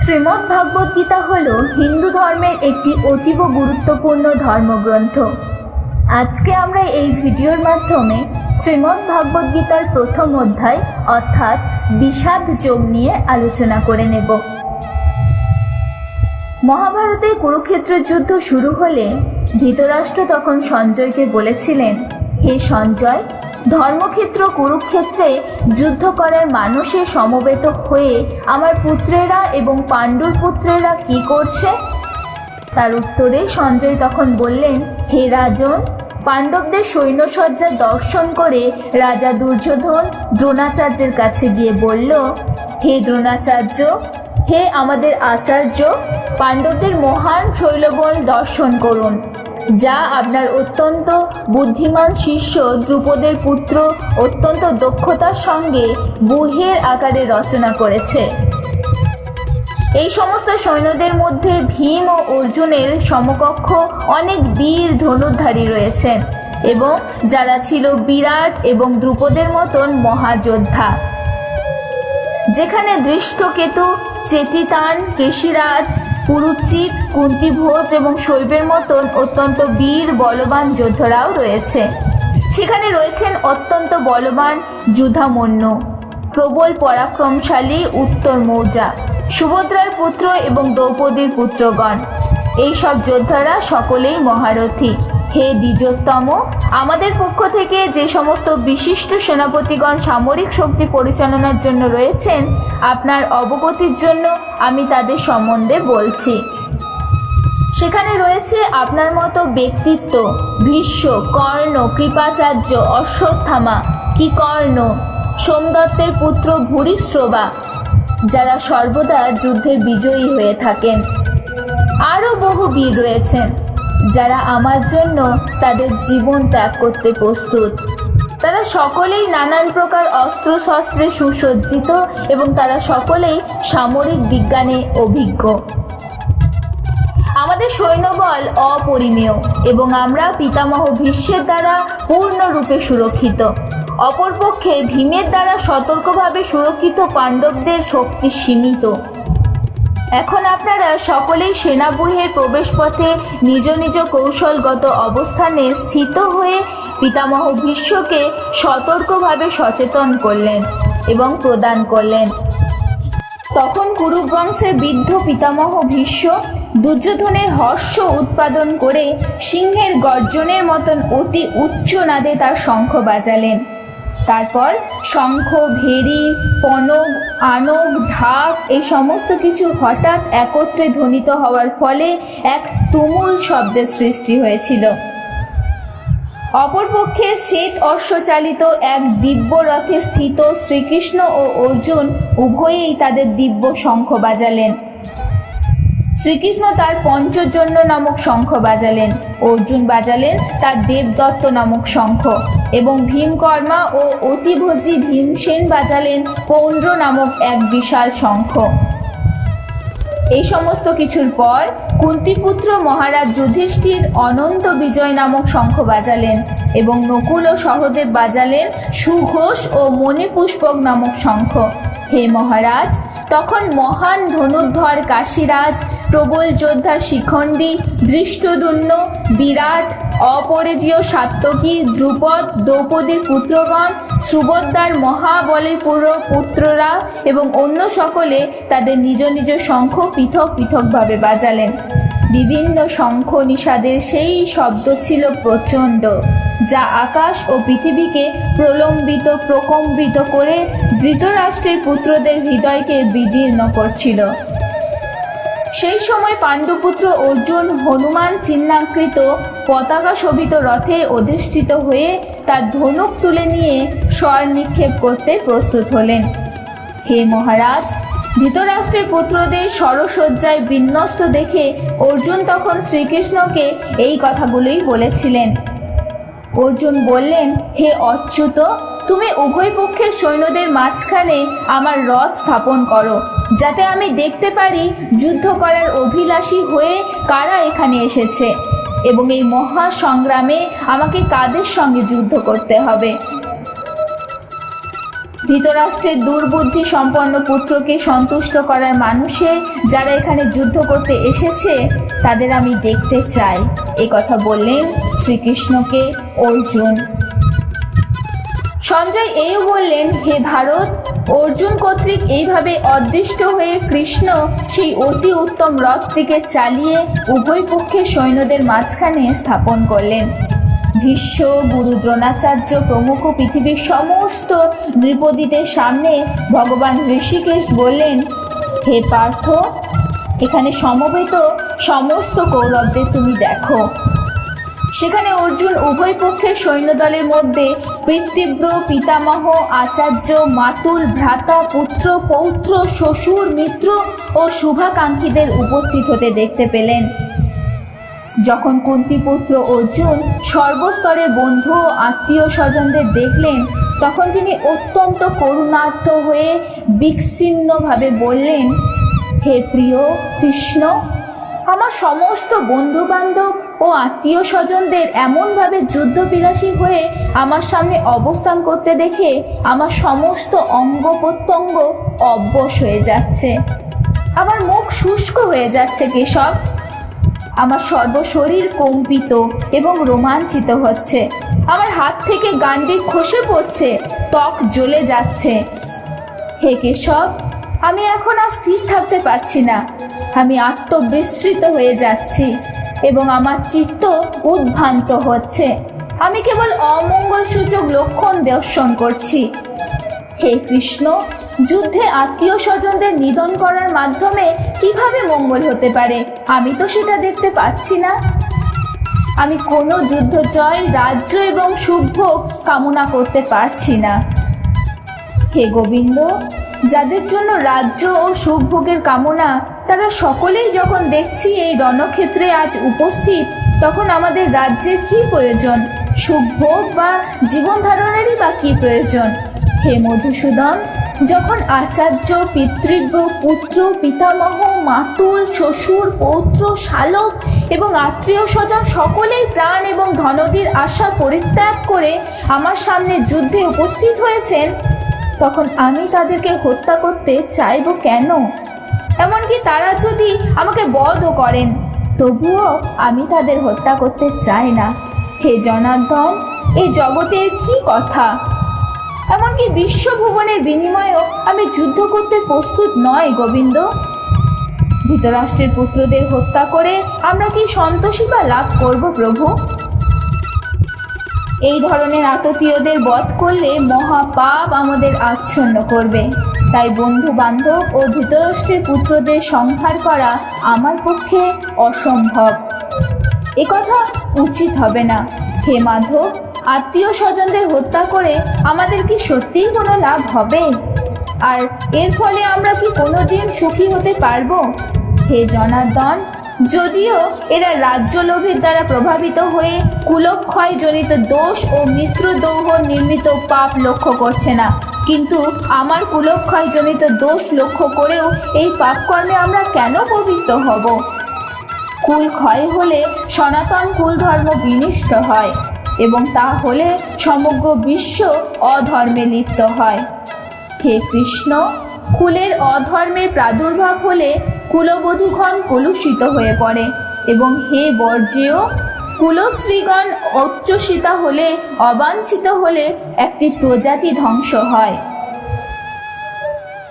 শ্রীমদ্ ভাগবত গীতা হল হিন্দু ধর্মের একটি অতীব গুরুত্বপূর্ণ ধর্মগ্রন্থ। আজকে আমরা এই ভিডিওর মাধ্যমে শ্রীমদ্ ভাগবত গীতার প্রথম অধ্যায়, অর্থাৎ বিষাদ যোগ নিয়ে আলোচনা করে নেব। মহাভারতে কুরুক্ষেত্র যুদ্ধ শুরু হলে ধৃতরাষ্ট্র তখন সঞ্জয়কে বলেছিলেন, হে সঞ্জয় ধর্মক্ষেত্র, কুরুক্ষেত্রে যুদ্ধ করার মানুষে সমবেত হয়ে আমার পুত্রেরা এবং পাণ্ডুর পুত্রেরা কি করছে? তার উত্তরে সঞ্জয় তখন বললেন, হে রাজন, পাণ্ডবদের সৈন্যসজ্জা দর্শন করে রাজা দুর্যোধন দ্রোণাচার্যের কাছে গিয়ে বলল, হে দ্রোণাচার্য, হে আমাদের আচার্য, পাণ্ডবদের মহান শৈলবন দর্শন করুন, যা আপনার অত্যন্ত বুদ্ধিমান শিষ্য দ্রুপদের পুত্র অত্যন্ত দক্ষতার সঙ্গে বুহের আকারে রচনা করেছে। এই সমস্ত সৈন্যদের মধ্যে ভীম ও অর্জুনের সমকক্ষ অনেক বীর ধনুর্ধারী রয়েছেন এবং যারা ছিল বিরাট এবং দ্রুপদের মতন মহাযোদ্ধা। যেখানে দৃষ্টকেতু, চেতিতান, কেশিরাজ পুরুচিত কুন্তিভোজ এবং শৈবের মতন অত্যন্ত বীর, বলবান যোদ্ধারাও রয়েছে। সেখানে রয়েছেন অত্যন্ত বলবান যুধামন্য, প্রবল পরাক্রমশালী উত্তর মৌজা, সুভদ্রার পুত্র এবং দ্রৌপদীর পুত্রগণ। এইসব যোদ্ধারা সকলেই মহারথী। হে দ্বিজোত্তম, আমাদের পক্ষ থেকে যে সমস্ত বিশিষ্ট সেনাপতিগণ সামরিক শক্তি পরিচালনার জন্য রয়েছেন, আপনার অবগতির জন্য আমি তাদের সম্বন্ধে বলছি। সেখানে রয়েছে আপনার মতো ব্যক্তিত্ব, ভীষ্ম, কর্ণ, কৃপাচার্য, অশ্বত্থামা, কিকর্ণ, সোমদত্তের পুত্র ভূরিশ্রবা, যারা সর্বদা যুদ্ধে বিজয়ী হয়ে থাকেন। আরও বহু বীর রয়েছেন। যারা আমার জন্য তাদের জীবন ত্যাগ করতে প্রস্তুত। তারা সকলেই নানান প্রকার অস্ত্র শস্ত্রে সুসজ্জিত এবং তারা সকলেই সামরিক বিজ্ঞানে অভিজ্ঞ। আমাদের সৈন্যবল অপরিমেয় এবং আমরা পিতামহ ভীষ্মের দ্বারা পূর্ণরূপে সুরক্ষিত। অপরপক্ষে ভীমের দ্বারা সতর্কভাবে সুরক্ষিত পাণ্ডবদের শক্তি সীমিত। এখন আপনারা সকলেই সেনাবুহের প্রবেশপথে নিজ নিজ কৌশলগত অবস্থানে স্থিত হয়ে পিতামহ ভীষ্মকে সতর্কভাবে সচেতন করলেন এবং প্রদান করলেন। তখন কুরুবংশের বৃদ্ধ পিতামহ ভীষ্ম দুর্যোধনের হর্ষ উৎপাদন করে সিংহের গর্জনের মতন অতি উচ্চ নাদে তার শঙ্খ বাজালেন। তারপর শঙ্খ, ভেরি পনব আনব ঢাক এই সমস্ত কিছু হঠাৎ একত্রে ধ্বনিত হওয়ার ফলে এক তুমুল শব্দের সৃষ্টি হয়েছিল। অপরপক্ষে শ্বেত অশ্বচালিত এক দিব্য রথে স্থিত শ্রীকৃষ্ণ ও অর্জুন উভয়েই তাদের দিব্য শঙ্খ বাজালেন। শ্রীকৃষ্ণ তার পঞ্চজন্য নামক শঙ্খ বাজালেন। অর্জুন বাজালেন তার দেবদত্ত নামক শঙ্খ। এবং ভীমকর্মা ও অতিভোজী ভীমসেন বাজালেন পৌন্ড্র নামক এক বিশাল শঙ্খ। এই সমস্ত কিছুর পর কুন্তিপুত্র মহারাজ যুধিষ্ঠির অনন্ত বিজয় নামক শঙ্খ বাজালেন এবং নকুল ও সহদেব বাজালেন সুঘোষ ও মণিপুষ্পক নামক শঙ্খ। হে মহারাজ, তখন মহান ধনুর্ধর কাশীরাজ প্রবল যোদ্ধা শিখণ্ডী দৃষ্টদুন্ন বিরাট, অপরেজীয় সাত্তকী ধ্রুপদ, দ্রৌপদীর পুত্রগণ, সুভদ্রার মহাবলী পুরো পুত্ররা এবং অন্য সকলে তাদের নিজ নিজ শঙ্খ পৃথক পৃথকভাবে বাজালেন। বিভিন্ন শঙ্খ নিষাদের সেই শব্দ ছিল প্রচণ্ড, যা আকাশ ও পৃথিবীকে প্রলম্বিত প্রকম্বিত করে ধৃতরাষ্ট্রের পুত্রদের হৃদয়কে বিদীর্ণ করছিল। সেই সময় পাণ্ডুপুত্র অর্জুন হনুমান চিহ্নাকৃত পতাকা শোভিত রথে অধিষ্ঠিত হয়ে তার ধনুক তুলে নিয়ে স্বর নিক্ষেপ করতে প্রস্তুত হলেন। হে মহারাজ, ধৃতরাষ্ট্রের পুত্রদের সরসজ্জায় বিন্যস্ত দেখে অর্জুন তখন শ্রীকৃষ্ণকে এই কথাগুলোই বলেছিলেন। অর্জুন বললেন, হে অচ্যুত, তুমি উভয় পক্ষের সৈন্যদের মাঝখানে আমার রথ স্থাপন করো। যাতে আমি দেখতে পারি যুদ্ধ করার অভিলাষী হয়ে কারা এখানে এসেছে। এবং এই মহা সংগ্রামে আমাকে কাদের সঙ্গে যুদ্ধ করতে হবে? ধৃতরাষ্ট্রের দুর্বুদ্ধি সম্পন্ন পুত্রকে সন্তুষ্ট করার মানুষে যারা এখানে যুদ্ধ করতে এসেছে, তাদের আমি দেখতে চাই। এ কথা বললেন শ্রীকৃষ্ণকে অর্জুন। সঞ্জয় এও বললেন, হে ভারত অর্জুন কর্তৃক এইভাবে অদৃষ্ট হয়ে কৃষ্ণ সেই অতি উত্তম রথটিকে চালিয়ে উভয় পক্ষের সৈন্যদের মাঝখানে স্থাপন করলেন। ভীষ্ম গুরু দ্রোণাচার্য প্রমুখ পৃথিবীর সমস্ত নৃপদীদের সামনে ভগবান ঋষিকেশ বললেন, হে পার্থ, এখানে সমবেত সমস্ত কৌরবদের তুমি দেখো। সেখানে অর্জুন উভয় পক্ষের সৈন্যদলের মধ্যে পিতৃব্র পিতামহ, আচার্য, মাতুল, ভ্রাতা, পুত্র, পৌত্র, শ্বশুর, মিত্র ও শুভাকাঙ্ক্ষীদের উপস্থিত হতে দেখতে পেলেন। যখন কুন্তিপুত্র অর্জুন সর্বস্তরের বন্ধু ও আত্মীয় স্বজনদের দেখলেন, তখন তিনি অত্যন্ত করুণার্থ হয়ে বিচ্ছিন্নভাবে বললেন, হে প্রিয় কৃষ্ণ, আমার সমস্ত বন্ধু বান্ধব ও আত্মীয় স্বজনদের এমনভাবে যুদ্ধবিলাসী হয়ে আমার সামনে অবস্থান করতে দেখে আমার সমস্ত অঙ্গ প্রত্যঙ্গ অবশ হয়ে যাচ্ছে। আমার মুখ শুষ্ক হয়ে যাচ্ছে, কেশব। আমার সর্বশরীর কম্পিত এবং রোমাঞ্চিত হচ্ছে। আমার হাত থেকে গান্ডি খসে পড়ছে, ত্বক জ্বলে যাচ্ছে। হে কেশব, আমি এখন আর স্থির থাকতে পারছি না। আমি আত্মবিস্মৃত হয়ে যাচ্ছি। এবং আমার চিত্ত উদ্ভ্রান্ত হচ্ছে। আমি কেবল অমঙ্গল সূচক লক্ষণ দর্শন করছি। হে কৃষ্ণ, যুদ্ধে আত্মীয় স্বজনদের নিধন করার মাধ্যমে কীভাবে মঙ্গল হতে পারে? আমি তো সেটা দেখতে পাচ্ছি না। আমি কোনো যুদ্ধ জয়, রাজ্য এবং সুখভোগ কামনা করতে পারছি না। হে গোবিন্দ, যাদের জন্য রাজ্য ও সুখভোগের কামনা তারা সকলেই যখন দেখছি এই রণক্ষেত্রে আজ উপস্থিত, তখন আমাদের রাজ্যের কি প্রয়োজন? সুখভোগ বা জীবন ধারণেরই বা কি প্রয়োজন? হে মধুসূদন, যখন আচার্য, পিতৃব্য, পুত্র, পিতামহ, মাতুল, শ্বশুর, পৌত্র, শালক এবং আত্মীয় স্বজন সকলেই প্রাণ এবং ধনদীর আশা পরিত্যাগ করে আমার সামনে যুদ্ধে উপস্থিত হয়েছেন, তখন আমি তাদেরকে হত্যা করতে চাইব কেন? এমনকি তারা যদি আমাকে বধও করেন, তবুও আমি তাদের হত্যা করতে চাই না। হে জনার্দন এই জগতের কি কথা? এমনকি বিশ্বভুবনের বিনিময়েও আমি যুদ্ধ করতে প্রস্তুত নয় গোবিন্দ। ধৃতরাষ্ট্রের পুত্রদের হত্যা করে আমরা কি সন্তোষী বা লাভ করব, প্রভু? এই ধরনের আততীয়দের বধ করলে মহাপাপ আমাদের আচ্ছন্ন করবে। তাই বন্ধু বান্ধব ও ধৃতরাষ্ট্রের পুত্রদের সংহার করা আমার পক্ষে অসম্ভব। কথা উচিত হবে না। হে মাধব, আত্মীয় স্বজনদের হত্যা করে আমাদের কি সত্যিই কোনো লাভ হবে? আর এর ফলে আমরা কি কোনোদিন সুখী হতে পারব? হে জনার্দন, যদিও এরা রাজ্য লোভের দ্বারা প্রভাবিত হয়ে কুলক্ষয় জনিত দোষ ও মিত্রদৌহ নির্মিত পাপ লক্ষ্য করছে না। কিন্তু আমার কুলক্ষয় জনিত দোষ লক্ষ্য করেও এই পাপ কর্মে আমরা কেন পবিত্র হব? কুল ক্ষয় হলে সনাতন কুল ধর্ম বিনিষ্ট হয় এবং তা হলে সমগ্র বিশ্ব অধর্মে লিপ্ত হয়। হে কৃষ্ণ, কুলের অধর্মের প্রাদুর্ভাব হলে কুলবধূগণ কলুষিত হয়ে পড়ে এবং হে বর্জ্যেয় কুলশ্রীগণ উচ্চসিতা হলে, অবাঞ্ছিত হলে একটি প্রজাতি ধ্বংস হয়।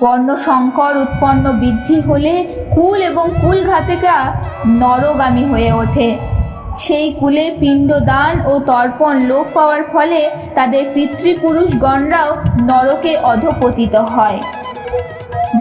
বর্ণ সংকর উৎপন্ন বৃদ্ধি হলে কুল এবং কুল ঘাতিকা নরগামী হয়ে ওঠে। সেই কুলে পিণ্ডদান ও তর্পণ লোপ পাওয়ার ফলে তাদের পিতৃপুরুষগণরাও নরকে অধপতিত হয়।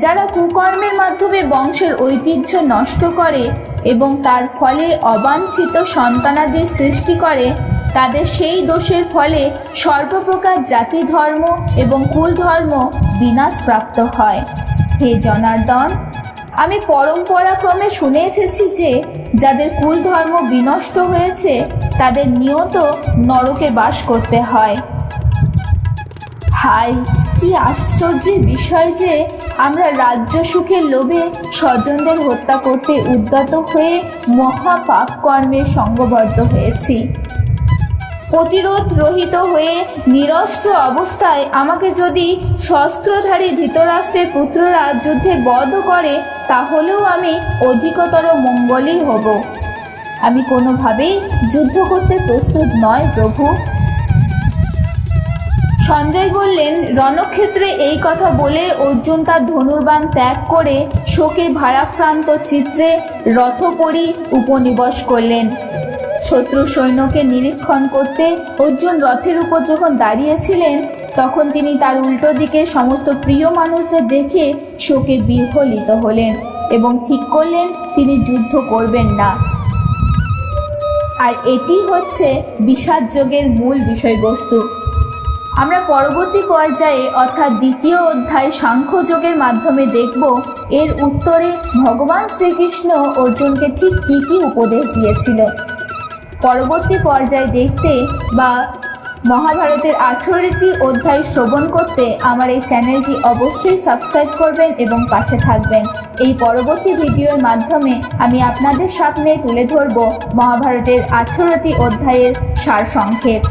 যারা কুকর্মের মাধ্যমে বংশের ঐতিহ্য নষ্ট করে এবং তার ফলে অবাঞ্ছিত সন্তানাদের সৃষ্টি করে, তাদের সেই দোষের ফলে সর্বপ্রকার জাতি ধর্ম এবং কুল ধর্ম বিনাশপ্রাপ্ত হয়। হে জনার্দন, আমি পরম্পরাক্রমে শুনে এসেছি যে, যাদের কুল ধর্ম বিনষ্ট হয়েছে, তাদের নিয়ত নরকে বাস করতে হয়। হায়! কি আশ্চর্যের বিষয় যে আমরা রাজ্য সুখের লোভে স্বজনদের হত্যা করতে উদ্যত হয়ে মহা পাপ কর্মের সঙ্গবদ্ধ হয়েছি। প্রতিরোধ রহিত হয়ে নিরস্ত্র অবস্থায় আমাকে যদি শস্ত্রধারী ধৃতরাষ্ট্রের পুত্ররা যুদ্ধে বধ করে, তাহলেও আমি অধিকতর মঙ্গলই হব। আমি কোনোভাবেই যুদ্ধ করতে প্রস্তুত নয়, প্রভু। সঞ্জয় বললেন, রণক্ষেত্রে এই কথা বলে অর্জুন তার ধনুর্বাণ ত্যাগ করে শোকে ভারাক্রান্ত চিত্রে রথপরি উপনিবেশ করলেন। শত্রু সৈন্যকে নিরীক্ষণ করতে অর্জুন রথের উপর যখন দাঁড়িয়েছিলেন, তখন তিনি তার উল্টো দিকে সমস্ত প্রিয় মানুষদের দেখে শোকে বিহ্বলিত হলেন এবং ঠিক করলেন, তিনি যুদ্ধ করবেন না। আর এটি হচ্ছে বিষাদ যোগের মূল বিষয়বস্তু। আমরা পরবর্তী পর্যায়ে, অর্থাৎ দ্বিতীয় অধ্যায় সাংখ্য যোগের মাধ্যমে দেখব, এর উত্তরে ভগবান শ্রীকৃষ্ণ অর্জুনকে ঠিক কী কী উপদেশ দিয়েছিল পরবর্তী পর্যায়ে দেখতে বা মহাভারতের আঠেরোটি অধ্যায় শ্রবণ করতে আমার এই চ্যানেলটি অবশ্যই সাবস্ক্রাইব করবেন এবং পাশে থাকবেন। এই পরবর্তী ভিডিওর মাধ্যমে আমি আপনাদের সামনে তুলে ধরব মহাভারতের আঠেরোটি অধ্যায়ের সারসংক্ষেপ।